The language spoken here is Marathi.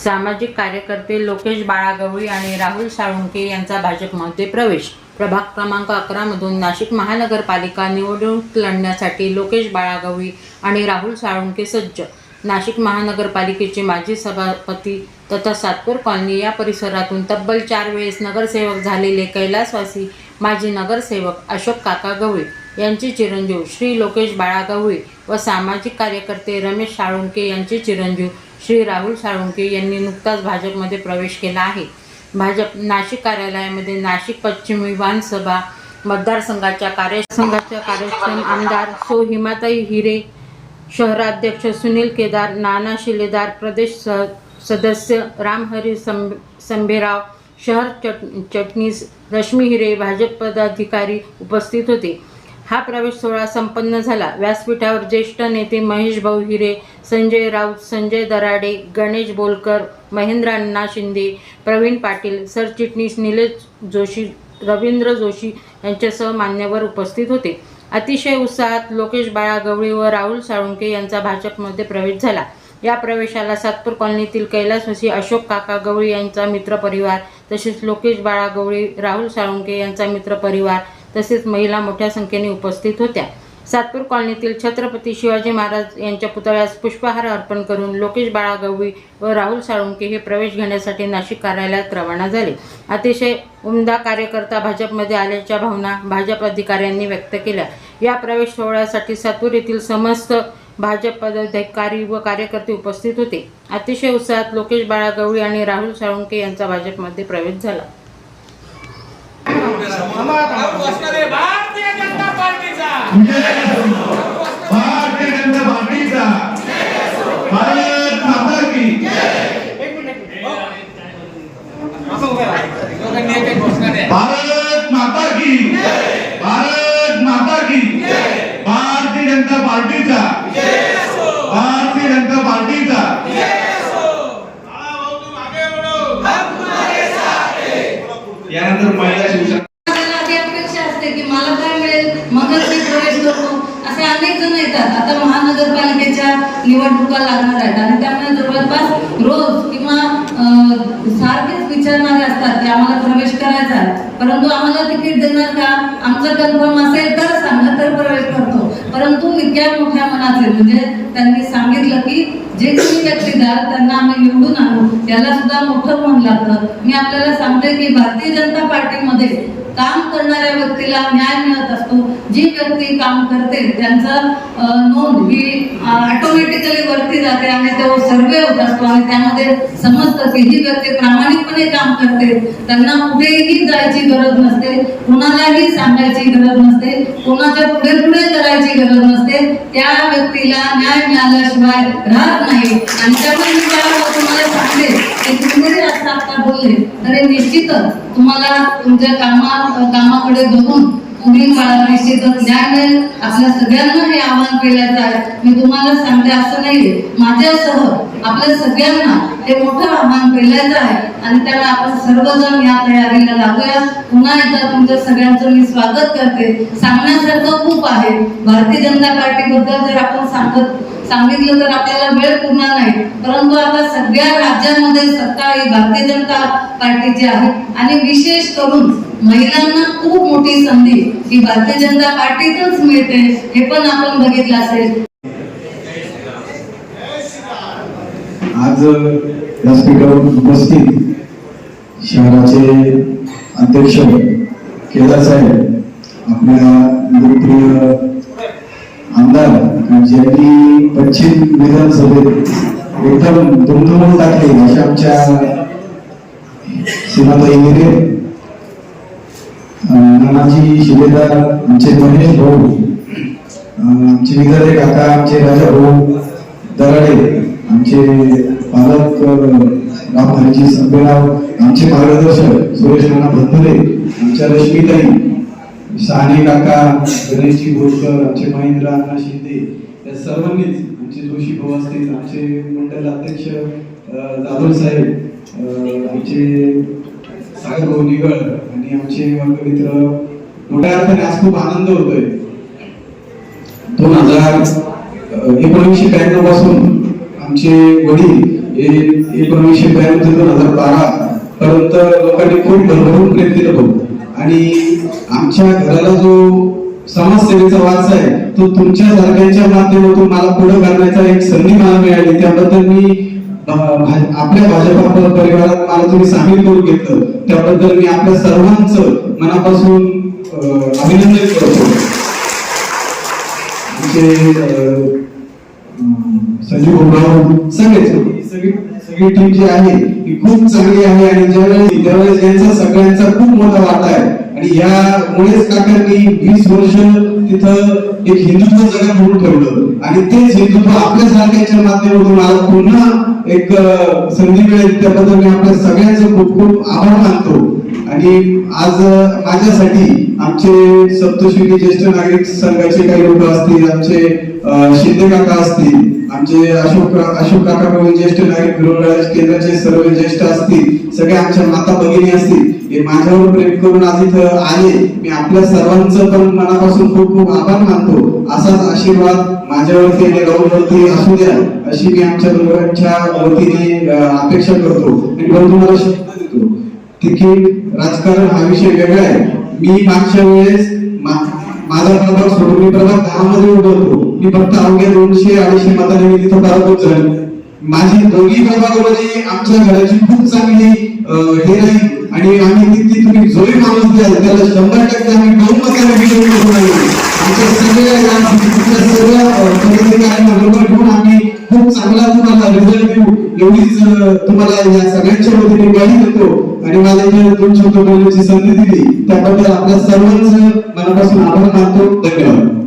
सामाजिक कार्यकर्ते लोकेश बाळागवळी आणि राहुल साळुंके यांचा भाजपमध्ये प्रवेश. प्रभाग क्रमांक अकरामधून नाशिक महानगरपालिका निवडणूक लढण्यासाठी लोकेश बाळागवळी आणि राहुल साळुंके सज्ज. नाशिक महानगरपालिकेचे माजी सभापती तथा सातपूर कॉलनी या परिसरातून तब्बल चार वेळेस नगरसेवक झालेले कैलासवासी माजी नगरसेवक अशोक काका गवळी यांचे चिरंजीव श्री लोकेश बाळा गवळी व सामाजिक कार्यकर्ते रमेश साळुंके यांचे चिरंजीव श्री राहुल साळुंके यांनी नुकताच भाजपमध्ये प्रवेश केला आहे. भाजप नाशिक कार्यालयामध्ये नाशिक पश्चिम विधानसभा मतदारसंघाच्या कार्यसंघाच्या कार्यक्षम आमदार सो हिमाताई हिरे शहराध्यक्ष सुनील केदार नाना शिलेदार प्रदेश स सदस्य रामहरी संभ संभेराव शहर चट चटणीस रश्मी हिरे भाजप पदाधिकारी उपस्थित होते. हा प्रवेश सोहळा संपन्न झाला. व्यासपीठावर ज्येष्ठ नेते महेश भाऊ हिरे संजय राऊत संजय दराडे गणेश बोलकर महेंद्र अण्णा शिंदे प्रवीण पाटील सरचिटणीस निलेश जोशी रवींद्र जोशी यांच्यासह मान्यवर उपस्थित होते. अतिशय उत्साहात लोकेश बाळा गवळी व राहुल साळुंके यांचा भाजपमध्ये प्रवेश झाला. या प्रवेशाला सातपूर कॉलनीतील कैलासवासी अशोक काका गवळी यांचा मित्रपरिवार तसेच लोकेश बाळा गवळी राहुल साळुंके यांचा मित्रपरिवार तसेच महिला मोठ्या संख्येने उपस्थित होत्या. सातपूर कॉलनीतील छत्रपती शिवाजी महाराज यांच्या पुतळ्यास पुष्पहार अर्पण करून लोकेश बाळा गवळी व राहुल साळुंके हे प्रवेश घेण्यासाठी नाशिक कार्यालयात रवाना झाले. अतिशय उमदा कार्यकर्ता भाजपमध्ये आल्याच्या भावना भाजप अधिकाऱ्यांनी व्यक्त केल्या. या प्रवेश सोहळ्यासाठी सातपूर येथील समस्त भाजप पदाधिकारी व कार्यकर्ते उपस्थित होते. अतिशय उत्साहात लोकेश बाळा गवळी आणि राहुल साळुंके यांचा भाजपमध्ये प्रवेश झाला. आहे भारतीय जनता पार्टीचा. भारतीय जनता पार्टीचा भारत माता की एक मिनिट एक मिनिट. असं उभे राहा. दोघांनी एक एक घोषणा द्या भारत माता की भारत माता की भारतीय जनता पार्टीचा भारतीय जनता पार्टीचा यानंतर महिला शिवसेना आपल्याला अशी अपेक्षा असते की मला काय मिळेल मगच मी प्रवेश करतो असे अनेक जण येतात. आता महानगरपालिकेच्या निवडणुका लागणार आहेत. आणि त्यामुळे जवळपास रोज किंवा सारखेच विचारणारे असतात की आम्हाला प्रवेश करायचा आहे. परंतु आम्हाला तिकीट देणार का? आमचं कन्फर्म असेल तर सांगा तर प्रवेश करतो. परंतु इतक्या मोठ्या मनाचे म्हणजे त्यांनी सांगितलं की जे कोणी व्यक्तीदार त्यांना आम्ही निवडून आणू. त्याला सुद्धा मोठं मन लागतं. मी आपल्याला सांगते की भारतीय जनता पार्टीमध्ये काम करणाऱ्या व्यक्तीला न्याय मिळत असतो जी व्यक्ती काम करते त्यांचं नोंद ही ऑटोमॅटिकली वरती जाते आणि तो सर्वे होत असतो आणि त्यामध्ये समजतं की ही व्यक्ती प्रामाणिकपणे काम करते. त्यांना कुठेही जायची गरज नसते कुणालाही सांगायची गरज नसते कोणाच्या पुढे पुढे करायची गरज नसते. त्या व्यक्तीला न्याय मिळाल्याशिवाय राहत नाही. आणि त्यामुळे मी तुम्हाला सांगते की तुम्ही आता बोलले तरी निश्चितच तुम्हाला तुमच्या कामा कामाकडे बघून तुम्ही मला निश्चितच न्याय मिळेल आपल्या सगळ्यांना हे आवाहन केल्याचं आहे. मी तुम्हाला सांगते असं नाही माझ्यासह आपल्या सगळ्यांना हे मोठं आव्हान पहिल्याचं आहे. आणि त्यामुळे आपण सर्वजण या तयारीला लागूया. पुन्हा एकदा तुमच्या सगळ्यांचं मी स्वागत करते. सांगण्यासारखं खूप आहे. भारतीय जनता पार्टीबद्दल जर आपण सांगत सांगितलं तर आपल्याला वेळ पुरणार नाही. परंतु आता सगळ्या राज्यांमध्ये सत्ता ही भारतीय जनता पार्टीची आहे. आणि विशेष करून महिलांना खूप मोठी संधी ही भारतीय जनता पार्टीतच मिळते हे पण आपण बघितलं असेल. आज व्यासपीठावर उपस्थित शहराचे अध्यक्ष केदार साहेब आपल्या लोकप्रिय आमदार ज्यांनी पश्चिम विधानसभेत एकदम दुमधुमून टाकले अशा आमच्या सीमाताई हिरे अं, नानाजी शिलेदार आमचे महेश भाऊ आमचे विधाते काका आमचे राजा भाऊ दराडे आमचे पालक अं, रामहरीजी संपेराव आमचे मार्गदर्शक सुरेश नाना भंतरे आमच्या रश्मीताई साने काका गणेशजी घोषकर आमचे महेंद्र अण्णा शिंदे या सर्वांनीच आमचे जोशी भाऊ असतील आमचे मंडल अध्यक्ष अं, जाधव साहेब आमचे सागर भाऊ निगळ आणि आमचे वर्गमित्र मोठ्या अर्थाने आज खूप आनंद होतोय. दोन हजार एकोणीसशे ब्याण्णवपासून आमचे वडील हे एकोणीसशे ब्याण्णव दोन हजार बारा पर्यंत लोकांनी खूप भरभरून प्रेम केलं भाऊ आणि आमच्या घराला जो समाजसेवेचा वारसा आहे तो तुमच्या सारख्यांच्या माध्यमातून मला पुढे करण्याचा एक संधी मला मिळाली. त्याबद्दल मी आपल्या भाजपा परिवारात मला तुम्ही सामील करून घेतलं. त्याबद्दल मी आपल्या सर्वांचं मनापासून अभिनंदन करतो. आमचे संजीव भाऊराव सांगायचं सगळी सगळी टीम जी आहे ही खूप चांगली आहे आणि ज्यावेळेस त्यावेळेस यांचा सगळ्यांचा खूप मोठा वाटा आहे. आणि यामुळेच काकांनी वीस वर्ष तिथं एक हिंदुत्व जगात म्हणून ठेवलं. आणि तेच हिंदुत्व आपल्या सारख्याच्या माध्यमातून आज पुन्हा एक संधी मिळेल. त्याबद्दल मी आपल्या सगळ्यांचं खूप खूप आभार मानतो. आणि आज माझ्यासाठी आमचे सप्तशृंगी ज्येष्ठ नागरिक संघाचे काही लोक असतील आमचे शिंदे काका असतील आमचे अशोक अशोक काका म्हणून ज्येष्ठ नागरिक गृहराज केंद्राचे सर्व ज्येष्ठ असतील सगळे आमच्या माता भगिनी असतील हे माझ्यावर प्रेम करून आज इथं आले. मी आपल्या सर्वांचं पण मनापासून खूप खूप आभार मानतो. असाच आशीर्वाद माझ्यावरती आणि राहुलवरती असू द्या अशी मी आमच्या दोघांच्या वतीने अपेक्षा करतो. आणि तुम्हाला शब्द देतो. तिकीट राजकारण हा विषय वेगळा आहे. मी मागच्या वेळेस माझा प्रभाग सोडून मी प्रभाग दहा मध्ये उभं होतो. मी फक्त अवघ्या दोनशे अडीचशे मताने मी तिथं पराभूत झालो माझी दोन्ही प्रभागामध्ये आमच्या घराची खूप चांगली हे राहील आणि आम्ही तिथे तुम्ही जोई माणूस द्याल त्याला शंभर टक्के आम्ही बहुमताने विजयी करून आणू. आमच्या सगळ्या सगळ्या पदाधिकाऱ्यांना बरोबर घेऊन आम्ही खूप चांगला तुम्हाला रिझल्ट देऊ. एवढीच तुम्हाला या सगळ्यांच्या वतीने गाडी देतो. आणि इथे दोन शब्द बोलण्याची संधी दिली त्याबद्दल आपल्या सर्वांचं मनापासून आभार मानतो धन्यवाद